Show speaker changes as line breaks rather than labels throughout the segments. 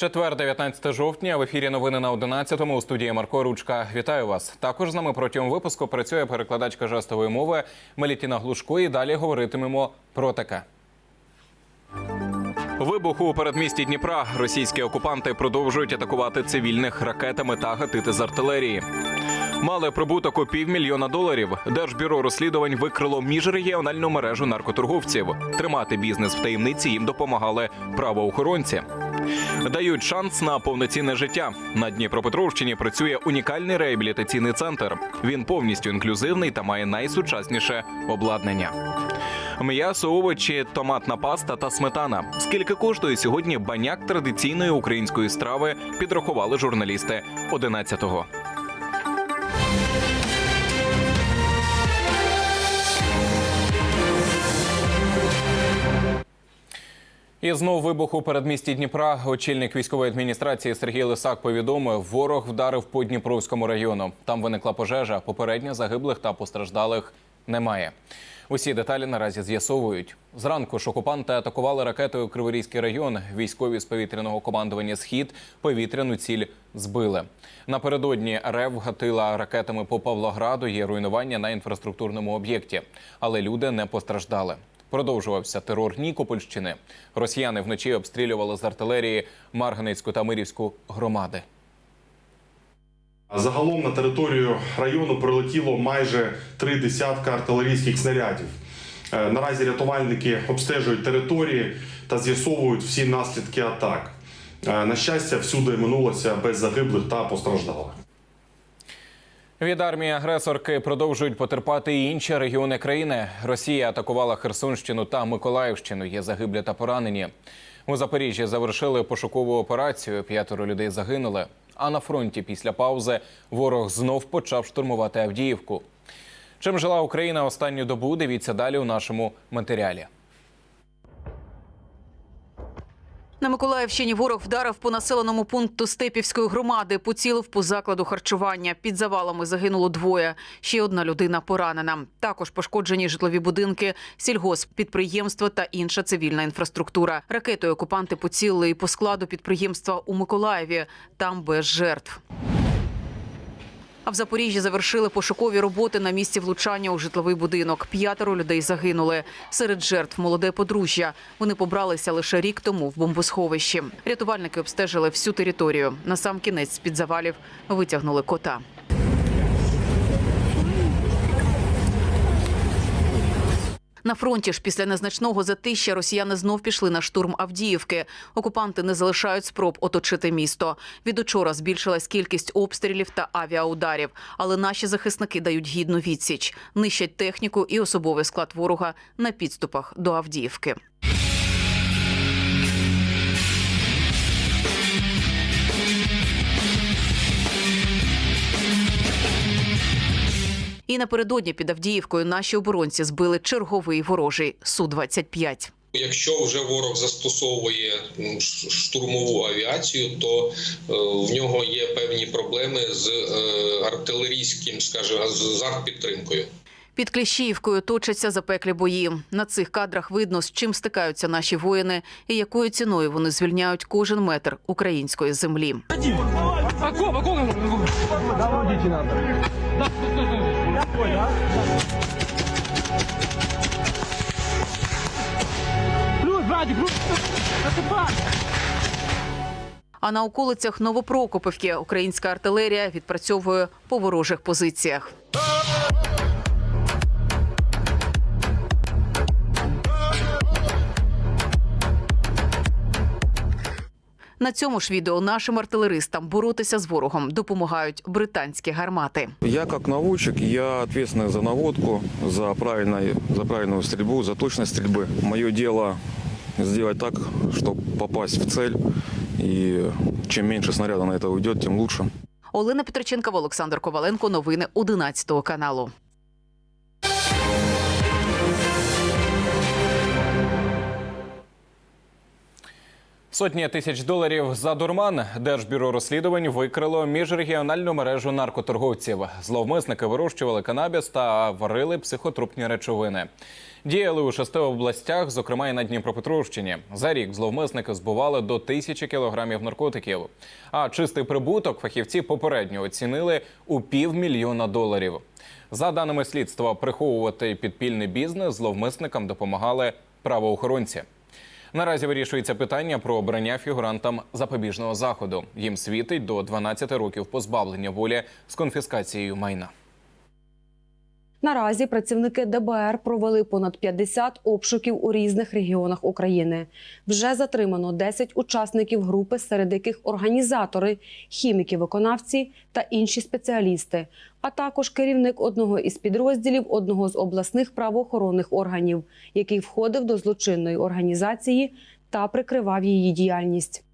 Четвер, 19 жовтня. В ефірі новини на 11-му у студії Марко Ручка. Вітаю вас. Також з нами протягом випуску працює перекладачка жестової мови Мелітіна Глушко. І далі говоритимемо про таке. Вибух у передмісті Дніпра. Російські окупанти продовжують атакувати цивільних ракетами та гатити з артилерії. Мали прибуток у півмільйона доларів. Держбюро розслідувань викрило міжрегіональну мережу наркоторговців. Тримати бізнес в таємниці їм допомагали правоохоронці. Дають шанс на повноцінне життя. На Дніпропетровщині працює унікальний реабілітаційний центр. Він повністю інклюзивний та має найсучасніше обладнання. М'ясо, овочі, томатна паста та сметана. Скільки коштує сьогодні баняк традиційної української страви? Підрахували журналісти 11-го. І знов вибух у передмісті Дніпра. Очільник військової адміністрації Сергій Лисак повідомив, ворог вдарив по Дніпровському району. Там виникла пожежа. Попередньо загиблих та постраждалих немає. Усі деталі наразі з'ясовують. Зранку ж окупанти атакували ракетою Криворізький район. Військові з повітряного командування Схід повітряну ціль збили. Напередодні РФ гатила ракетами по Павлограду. Є руйнування на інфраструктурному об'єкті, але люди не постраждали. Продовжувався терор Нікопольщини. Росіяни вночі обстрілювали з артилерії Марганецьку та Мирівську громади.
Загалом на територію району прилетіло майже три десятка артилерійських снарядів. Е, Наразі рятувальники обстежують території та з'ясовують всі наслідки атак. Е, На щастя, всюди минулося без загиблих та постраждалих.
Від армії агресорки продовжують потерпати і інші регіони країни. Росія атакувала Херсонщину та Миколаївщину. Є загиблі та поранені. У Запоріжжі завершили пошукову операцію. П'ятеро людей загинули. А на фронті після паузи ворог знов почав штурмувати Авдіївку. Чим жила Україна останню добу? Дивіться далі у нашому матеріалі.
На Миколаївщині ворог вдарив по населеному пункту Степівської громади, поцілив по закладу харчування. Під завалами загинуло двоє. Ще одна людина поранена. Також пошкоджені житлові будинки, сільгосп, підприємства та інша цивільна інфраструктура. Ракетою окупанти поцілили і по складу підприємства у Миколаєві. Там без жертв. А в Запоріжжі завершили пошукові роботи на місці влучання у житловий будинок. П'ятеро людей загинули. Серед жертв молоде подружжя. Вони побралися лише рік тому в бомбосховищі. Рятувальники обстежили всю територію. На сам кінець з-під завалів витягнули кота. На фронті ж після незначного затища росіяни знов пішли на штурм Авдіївки. Окупанти не залишають спроб оточити місто. Від учора збільшилась кількість обстрілів та авіаударів. Але наші захисники дають гідну відсіч, нищать техніку і особовий склад ворога на підступах до Авдіївки. І напередодні під Авдіївкою наші оборонці збили черговий ворожий Су-25.
Якщо вже ворог застосовує штурмову авіацію, то е, в нього є певні проблеми з е, артилерійським, скажімо, з артпідтримкою.
Під Кліщіївкою точаться запеклі бої. На цих кадрах видно, з чим стикаються наші воїни і якою ціною вони звільняють кожен метр української землі.
Окоп, окоп, окоп.
А на околицях Новопрокопівки українська артилерія відпрацьовує по ворожих позиціях. На цьому ж відео нашим артилеристам боротися з ворогом допомагають британські гармати.
Я как наводчик, я ответственный за наводку, за, правильной, за правильную стрельбу, за точность стрельбы. Мое дело сделать так, чтобы попасть в цель. И чем меньше снаряда на это уйдет, тем лучше.
Олена Петриченкова, Олександр Коваленко. Новини 11 каналу.
Сотні тисяч доларів за дурман Держбюро розслідувань викрило міжрегіональну мережу наркоторговців. Зловмисники вирощували канабіс та варили психотропні речовини. Діяли у шести областях, зокрема і на Дніпропетровщині. За рік зловмисники збували до тисячі кілограмів наркотиків. А чистий прибуток фахівці попередньо оцінили у півмільйона доларів. За даними слідства, приховувати підпільний бізнес зловмисникам допомагали правоохоронці. Наразі вирішується питання про обрання фігурантам запобіжного заходу. Їм світить до 12 років позбавлення волі з конфіскацією майна.
Наразі працівники ДБР провели понад 50 обшуків у різних регіонах України. Вже затримано 10 учасників групи, серед яких організатори, хіміки-виконавці та інші спеціалісти, а також керівник одного із підрозділів одного з обласних правоохоронних органів, який входив до злочинної організації та прикривав її діяльність.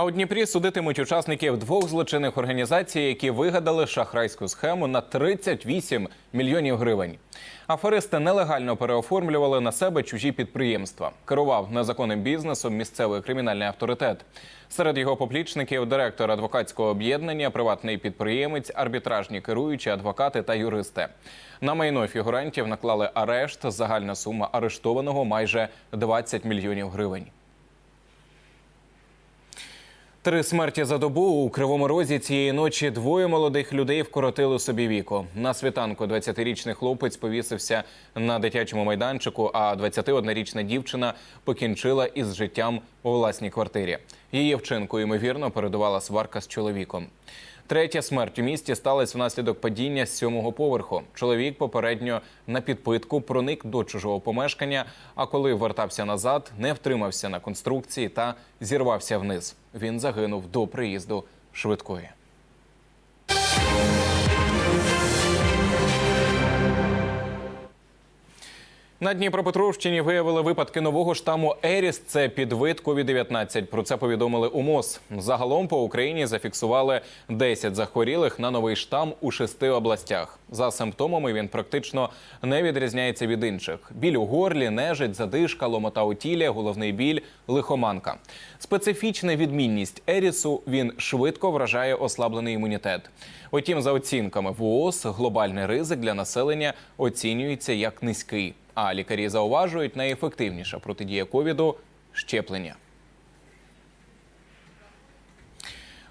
А у Дніпрі судитимуть учасників двох злочинних організацій, які вигадали шахрайську схему на 38 мільйонів гривень. Аферисти нелегально переоформлювали на себе чужі підприємства. Керував незаконним бізнесом місцевий кримінальний авторитет. Серед його поплічників директор адвокатського об'єднання, приватний підприємець, арбітражні керуючі, адвокати та юристи. На майно фігурантів наклали арешт. Загальна сума арештованого майже 20 мільйонів гривень. Три смерті за добу у кривому розі цієї ночі двоє молодих людей вкоротили собі віку. На світанку 20-річний хлопець повісився на дитячому майданчику, а 21-річна дівчина покінчила із життям у власній квартирі. Її вчинку ймовірно передувала сварка з чоловіком. Третя смерть у місті сталася внаслідок падіння з сьомого поверху. Чоловік попередньо на підпитку проник до чужого помешкання. А коли вертався назад, не втримався на конструкції та зірвався вниз. Він загинув до приїзду швидкої. На Дніпропетровщині виявили випадки нового штаму Еріс. Це підвид COVID-19. Про це повідомили у МОЗ. Загалом по Україні зафіксували 10 захворілих на новий штам у шести областях. За симптомами він практично не відрізняється від інших: біль у горлі, нежить, задишка, ломота у тілі, головний біль, лихоманка. Специфічна відмінність Ерісу він швидко вражає ослаблений імунітет. Утім, за оцінками ВООЗ, глобальний ризик для населення оцінюється як низький. А лікарі зауважують, найефективніша протидія ковіду щеплення.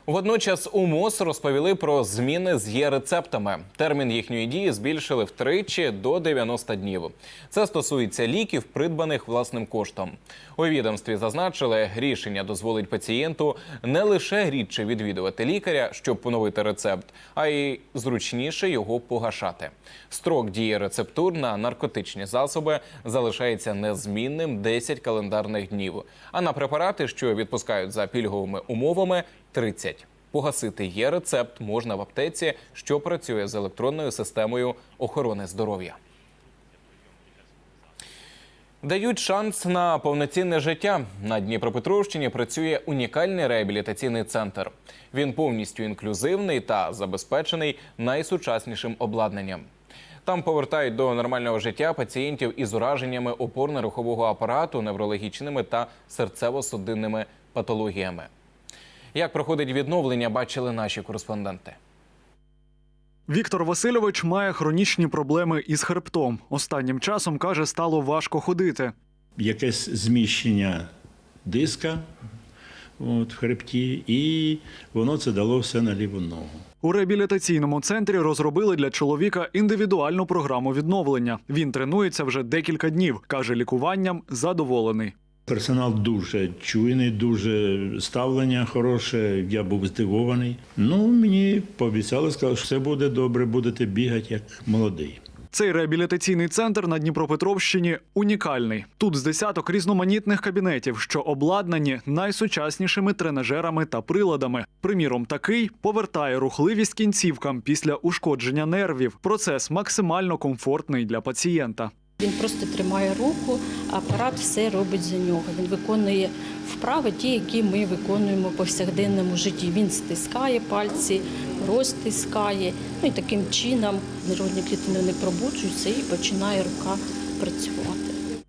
Водночас у МОЗ розповіли про зміни з є-рецептами. Термін їхньої дії збільшили втричі до 90 днів. Це стосується ліків, придбаних власним коштом. У відомстві зазначили, рішення дозволить пацієнту не лише рідше відвідувати лікаря, щоб поновити рецепт, а й зручніше його погашати. Строк дії рецептур на наркотичні засоби залишається незмінним 10 календарних днів. А на препарати, що відпускають за пільговими умовами, 30. Погасити є рецепт можна в аптеці, що працює з електронною системою охорони здоров'я. Дають шанс на повноцінне життя. На Дніпропетровщині працює унікальний реабілітаційний центр. Він повністю інклюзивний та забезпечений найсучаснішим обладнанням. Там повертають до нормального життя пацієнтів із ураженнями опорно-рухового апарату, неврологічними та серцево-судинними патологіями. Як проходить відновлення, бачили наші кореспонденти.
Віктор Васильович має хронічні проблеми із хребтом. Останнім часом каже, стало важко ходити.
якесь зміщення диска от, в хребті, і воно це дало все на ліву ногу.
У реабілітаційному центрі розробили для чоловіка індивідуальну програму відновлення. Він тренується вже декілька днів. каже, лікуванням задоволений.
Персонал дуже чуйний, дуже ставлення хороше. Я був здивований. Ну, мені пообіцяли, сказали, що все буде добре, будете бігати як молодий.
Цей реабілітаційний центр на Дніпропетровщині унікальний. Тут з десяток різноманітних кабінетів, що обладнані найсучаснішими тренажерами та приладами. Приміром, такий повертає рухливість кінцівкам після ушкодження нервів. Процес максимально комфортний для пацієнта.
Він просто тримає руку, апарат все робить за нього. Він виконує вправи, ті, які ми виконуємо в повсякденному житті. Він стискає пальці, розтискає. Ну і таким чином нервні клітини не пробуджуються і починає рука працювати.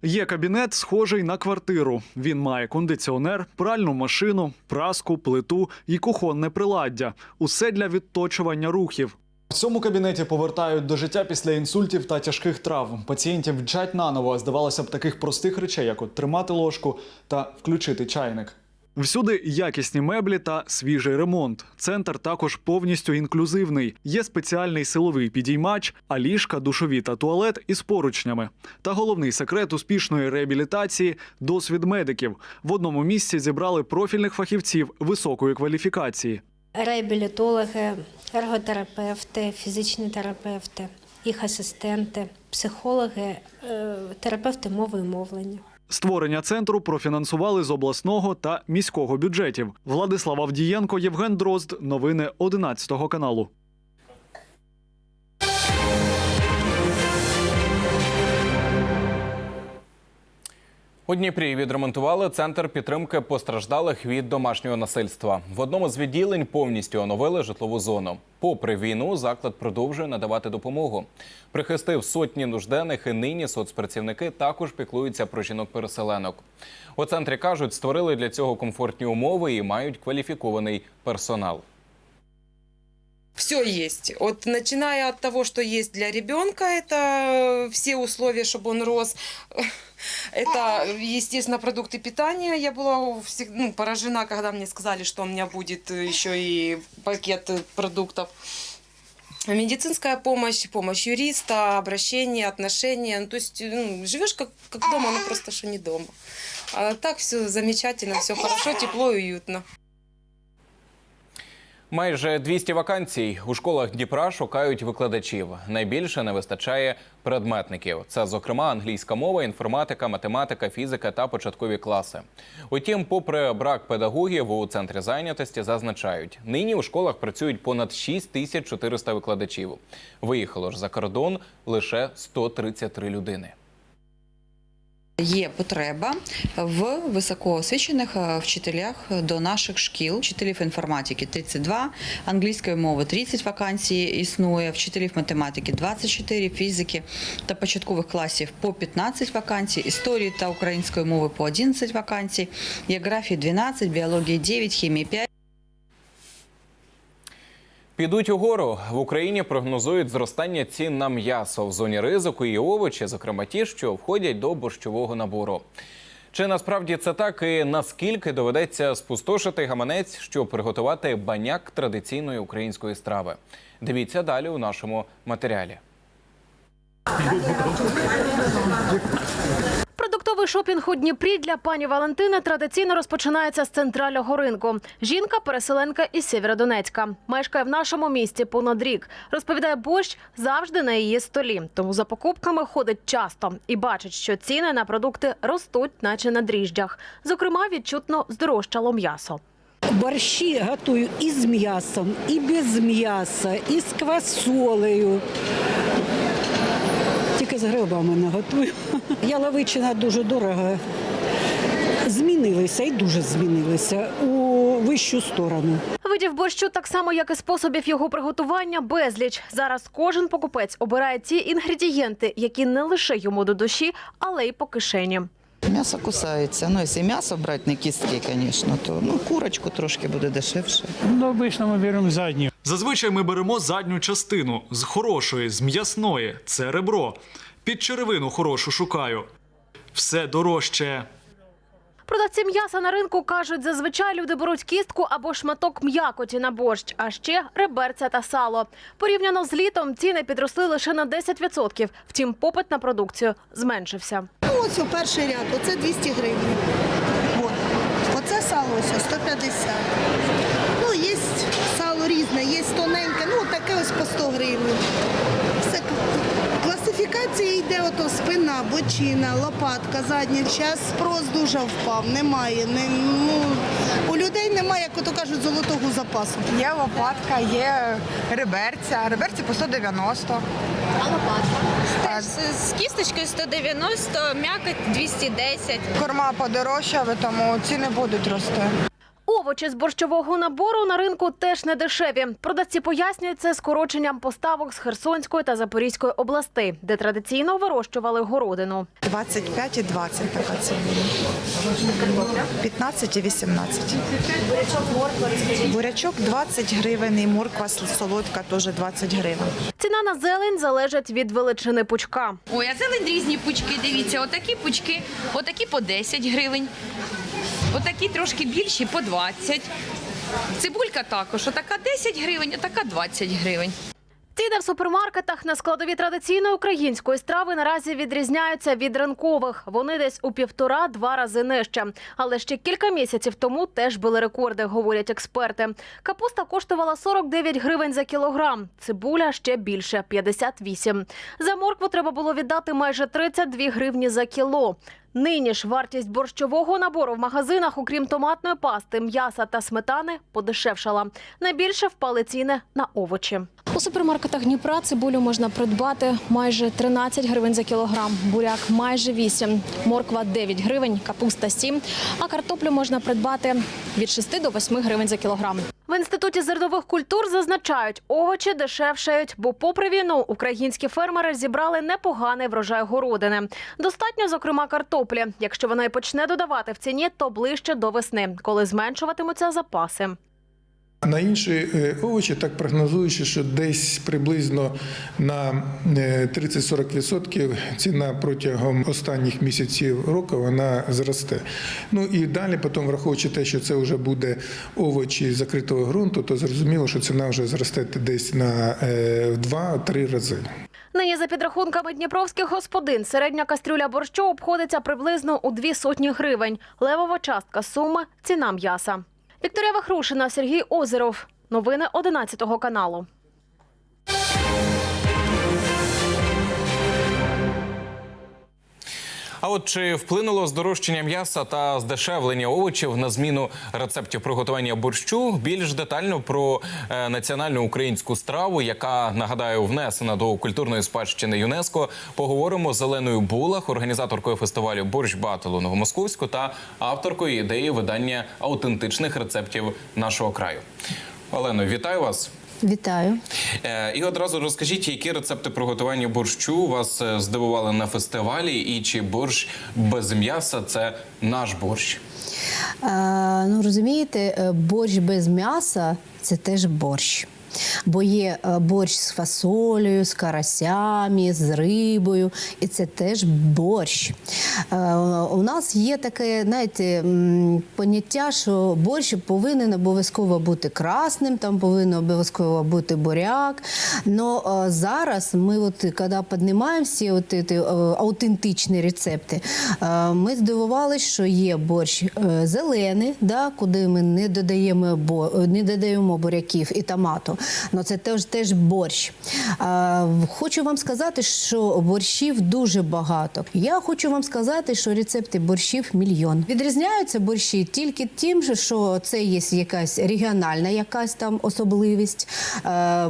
Є кабінет, схожий на квартиру. Він має кондиціонер, пральну машину, праску, плиту і кухонне приладдя. Усе для відточування рухів. В цьому кабінеті повертають до життя після інсультів та тяжких травм. Пацієнтів вчать наново. Здавалося б, таких простих речей, як от тримати ложку та включити чайник. Всюди якісні меблі та свіжий ремонт. Центр також повністю інклюзивний. Є спеціальний силовий підіймач, а ліжка, душові та туалет із поручнями. Та головний секрет успішної реабілітації досвід медиків. В одному місці зібрали профільних фахівців високої кваліфікації.
Реабілітологи, ерготерапевти, фізичні терапевти, їх асистенти, психологи, е, терапевти мови і мовлення.
Створення центру профінансували з обласного та міського бюджетів. Владислав Авдієнко, Євген Дрозд. Новини 11 каналу.
У Дніпрі відремонтували центр підтримки постраждалих від домашнього насильства. В одному з відділень повністю оновили житлову зону. Попри війну, заклад продовжує надавати допомогу. Прихистив сотні нужденних і нині соцпрацівники також піклуються про жінок-переселенок. У центрі кажуть, створили для цього комфортні умови і мають кваліфікований персонал.
Все есть. Вот начиная от того, что есть для ребенка, это все условия, чтобы он рос. Это, естественно, продукты питания. Я была всег- ну, поражена, когда мне сказали, что у меня будет еще и пакет продуктов. Медицинская помощь, помощь юриста, обращение, отношения. Ну, то есть ну, живешь как, как дома, но просто что не дома. А так все замечательно, все хорошо, тепло и уютно.
Майже 200 вакансій у школах Дніпра шукають викладачів. Найбільше не вистачає предметників. Це, зокрема, англійська мова, інформатика, математика, фізика та початкові класи. Утім, попри брак педагогів у центрі зайнятості зазначають, нині у школах працюють понад 6400 викладачів. Виїхало ж за кордон лише 133 людини.
Є потреба в високоосвічених е, вчителях до наших шкіл. Вчителів інформатики 32, англійської мови 30 вакансій існує, вчителів математики 24, фізики та початкових класів по 15 вакансій, історії та української мови по 11 вакансій, географії 12, біології 9, хімії 5.
Підуть угору в Україні прогнозують зростання цін на м'ясо в зоні ризику і овочі, зокрема ті, що входять до борщового набору. Чи насправді це так і наскільки доведеться спустошити гаманець, щоб приготувати баняк традиційної української страви? Дивіться далі у нашому матеріалі.
Продуктовий шопінг у Дніпрі для пані Валентини традиційно розпочинається з центрального ринку. Жінка переселенка із Сєвєродонецька. Мешкає в нашому місті понад рік. Розповідає, борщ завжди на її столі. Тому за покупками ходить часто і бачить, що ціни на продукти ростуть, наче на дріжджах. Зокрема, відчутно здорожчало м'ясо.
Борщі готую і з м'ясом, і без м'яса, і з квасолею. Тільки з грибами не готую. Яловичина дуже дорога. Змінилися і дуже змінилися у вищу сторону.
Видів борщу, так само як і способів його приготування, безліч. Зараз кожен покупець обирає ті інгредієнти, які не лише йому до душі, але й по кишені.
М'ясо кусається. Ну, якщо м'ясо брати, не кістки, звісно, то ну, курочку трошки буде дешевше.
Ну, обично ми беремо задню.
Зазвичай ми беремо задню частину з хорошої, з м'ясної. Це ребро. Під черевину хорошу шукаю. Все дорожче.
Продавці м'яса на ринку кажуть, зазвичай люди беруть кістку або шматок м'якоті на борщ, а ще реберця та сало. Порівняно з літом ціни підросли лише на 10%. Втім, попит на продукцію зменшився.
Ось перший ряд, оце 200 гривень. От. Оце сало ось 150. Ну, є сало різне, є тоненьке, ну таке ось по 100 гривень. Все класифікація йде ото спина, бочина, лопатка, задня. Зараз спрос дуже впав, немає. Не, ну, у людей немає, як ото кажуть, золотого запасу.
Є лопатка, є реберця. Реберці по 190.
А лопатка? З кісточкою 190, м'якоть 210.
Корма подорожчала, тому ціни будуть рости.
Овочі з борщового набору на ринку теж не дешеві. Продавці пояснюють це скороченням поставок з Херсонської та Запорізької областей, де традиційно вирощували городину.
25 і 20 така цибуля. 15 і 18. Бурячок 20 гривень і морква солодка теж 20 гривень.
Ціна на зелень залежить від величини пучка.
Ой, а зелень різні пучки. Дивіться, отакі пучки, отакі по 10 гривень, отакі трошки більші по 20. Цибулька також, отака 10 гривень, отака 20 гривень.
Ціни в супермаркетах на складові традиційної української страви наразі відрізняються від ринкових. Вони десь у півтора-два рази нижче. Але ще кілька місяців тому теж були рекорди, говорять експерти. Капуста коштувала 49 гривень за кілограм. Цибуля ще більше 58. За моркву треба було віддати майже 32 гривні за кіло. Нині ж вартість борщового набору в магазинах, окрім томатної пасти, м'яса та сметани, подешевшала. Найбільше впали ціни на овочі. У супермаркетах Дніпра цибулю можна придбати майже 13 гривень за кілограм, буряк майже 8, морква 9 гривень, капуста 7, а картоплю можна придбати від 6 до 8 гривень за кілограм. В інституті зернових культур зазначають, овочі дешевшають, бо попри війну українські фермери зібрали непоганий врожай городини. Достатньо, зокрема, картоплі. Якщо вона й почне додавати в ціні, то ближче до весни, коли зменшуватимуться запаси.
На інші е, овочі так прогнозуючи, що десь приблизно на е, 30-40% ціна протягом останніх місяців року вона зросте. Ну і далі, потім враховуючи те, що це вже буде овочі закритого ґрунту, то зрозуміло, що ціна вже зросте десь на е, в 2-3 рази.
Нині за підрахунками дніпровських господин середня кастрюля борщу обходиться приблизно у дві сотні гривень. Левова частка суми – ціна м'яса. Вікторія Вахрушина, Сергій Озеров. Новини 11 каналу.
А от чи вплинуло здорожчання м'яса та здешевлення овочів на зміну рецептів приготування борщу? Більш детально про е, національну українську страву, яка нагадаю внесена до культурної спадщини ЮНЕСКО. Поговоримо з Оленою Булах, організаторкою фестивалю Борщ Батл Новомосковську та авторкою ідеї видання аутентичних рецептів нашого краю. Олено, вітаю вас.
Вітаю.
Е, І одразу розкажіть, які рецепти приготування борщу вас е, здивували на фестивалі, і чи борщ без м'яса це наш борщ?
Е, ну розумієте, борщ без м'яса це теж борщ. Бо є е, борщ з фасолею, з карасями, з рибою, і це теж борщ. Е, У нас є таке, знаєте, поняття, що борщ повинен обов'язково бути красним, там повинен обов'язково бути буряк. Но е, зараз ми, от, коли піднімаємо всі от, ці, аутентичні рецепти, ми здивувалися, що є борщ зелений, да, куди ми не додаємо, не додаємо буряків і томату. Ну, це теж, теж борщ. А, хочу вам сказати, що борщів дуже багато. Я хочу вам сказати, що рецепти борщів мільйон. Відрізняються борщі тільки тим, що це є якась регіональна якась там особливість,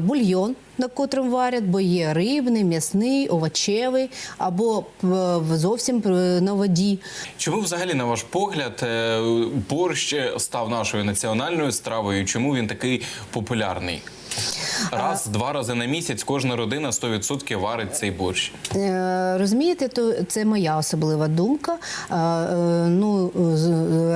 бульйон. На котрим варять, бо є рибний, м'ясний, овочевий або е, зовсім е, на воді.
Чому взагалі, на ваш погляд, е, борщ став нашою національною стравою? Чому він такий популярний? Раз, два рази на місяць кожна родина 100% варить цей борщ.
Е, Розумієте, то це моя особлива думка. Е, е, Ну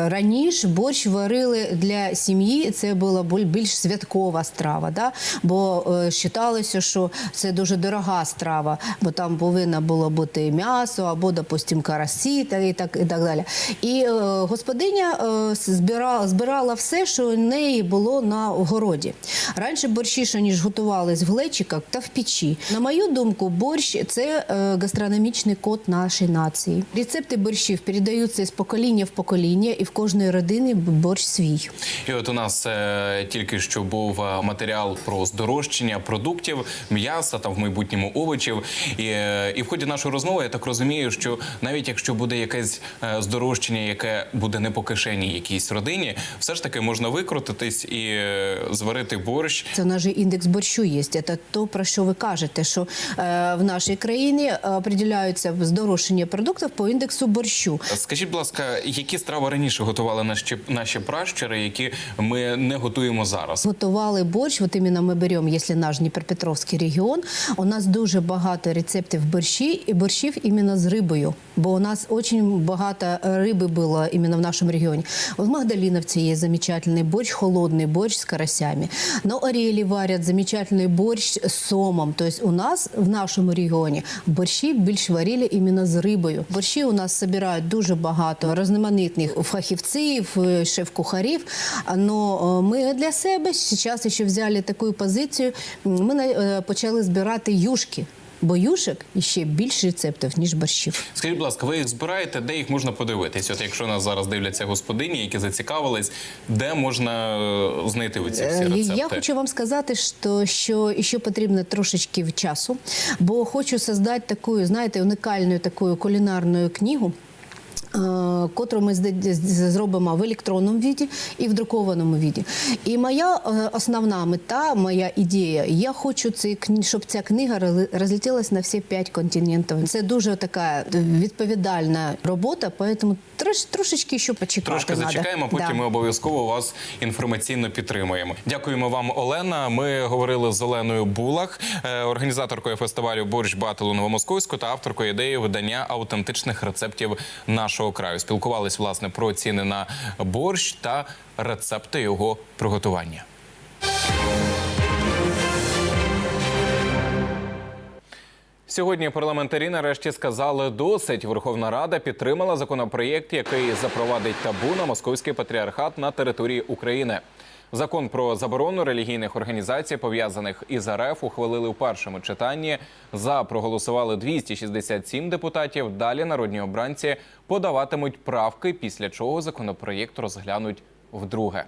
раніше борщ варили для сім'ї. Це була більш святкова страва, да? бо вважалося, що це дуже дорога страва, бо там повинно було бути м'ясо або, допустим, карасі і так і так далі. І господиня збирала, збирала все, що в неї було на городі. Раніше борщі, що ніж готувались в глечиках та в печі. На мою думку, борщ це е, гастрономічний код нашої нації. Рецепти борщів передаються з покоління в покоління, і в кожної родини борщ свій.
І от у нас е, тільки що був е, матеріал про здорожчання продуктів, м'яса та в майбутньому овочів. І, е, і в ході нашої розмови я так розумію, що навіть якщо буде якесь е, здорожчання, яке буде не по кишені якійсь родині, все ж таки можна викрутитись і е, зварити борщ
Це нас же індекс борщу є. Це то, про що ви кажете, що е, в нашій країні определяються здорожчання продуктів по індексу борщу.
Скажіть, будь ласка, які страви раніше готували наші, наші пращури, які ми не готуємо зараз?
Готували борщ, от іменно ми беремо, якщо наш Дніпропетровський регіон, у нас дуже багато рецептів борщі і борщів іменно з рибою, бо у нас дуже багато риби було іменно в нашому регіоні. В Магдаліновці є замечательний борщ, холодний борщ з карасями. На Орелі варять замечательный борщ з сомом. Тобто у нас в нашому регіоні борщі більш варили іменно з рибою. Борщі у нас збирають дуже багато різноманітних фахівців, е, шеф-кухарів. Но е, ми для себе зараз ще взяли таку позицію. Ми е, почали збирати юшки. Бо і ще більше рецептів, ніж борщів.
Скажіть, будь ласка, ви їх збираєте, де їх можна подивитись? От якщо нас зараз дивляться господині, які зацікавились, де можна е, знайти оці всі
Е,
рецепти?
Я хочу вам сказати, що, що ще потрібно трошечки часу, бо хочу создати таку, знаєте, унікальну таку кулінарну книгу. Е, Котру ми зробимо в електронному віді і в друкованому віді. І моя е, основна мета, моя ідея, я хочу цей щоб ця книга роз- розлетілась на всі п'ять континентів. Це дуже така відповідальна робота, тому трош, трошечки ще почекати.
Трошки
надо.
зачекаємо, потім
Да.
ми обов'язково вас інформаційно підтримуємо. Дякуємо вам, Олена. Ми говорили з Оленою Булах, е, організаторкою фестивалю Борщ Батл у Новомосковську та авторкою ідеї видання автентичних рецептів нашого краю. Спілкувались власне про ціни на борщ та рецепти його приготування. Сьогодні парламентарі нарешті сказали досить. Верховна Рада підтримала законопроєкт, який запровадить табу на московський патріархат на території України. Закон про заборону релігійних організацій, пов'язаних із РФ, ухвалили у першому читанні. За проголосували 267 депутатів. Далі народні обранці подаватимуть правки, після чого законопроєкт розглянуть вдруге.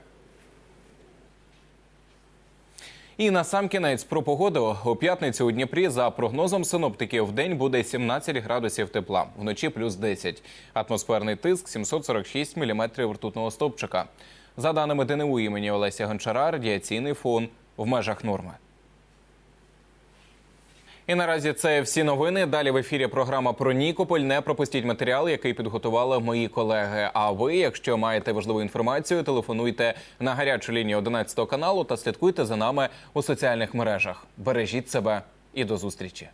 І на сам кінець про погоду у п'ятницю у Дніпрі за прогнозом синоптиків в день буде 17 градусів тепла, вночі плюс 10. Атмосферний тиск 746 міліметрів ртутного стопчика. За даними ДНУ імені Олеся Гончара, радіаційний фон в межах норми. І наразі це всі новини. Далі в ефірі програма про Нікополь. Не пропустіть матеріал, який підготували мої колеги. А ви, якщо маєте важливу інформацію, телефонуйте на гарячу лінію 11 каналу та слідкуйте за нами у соціальних мережах. Бережіть себе і до зустрічі.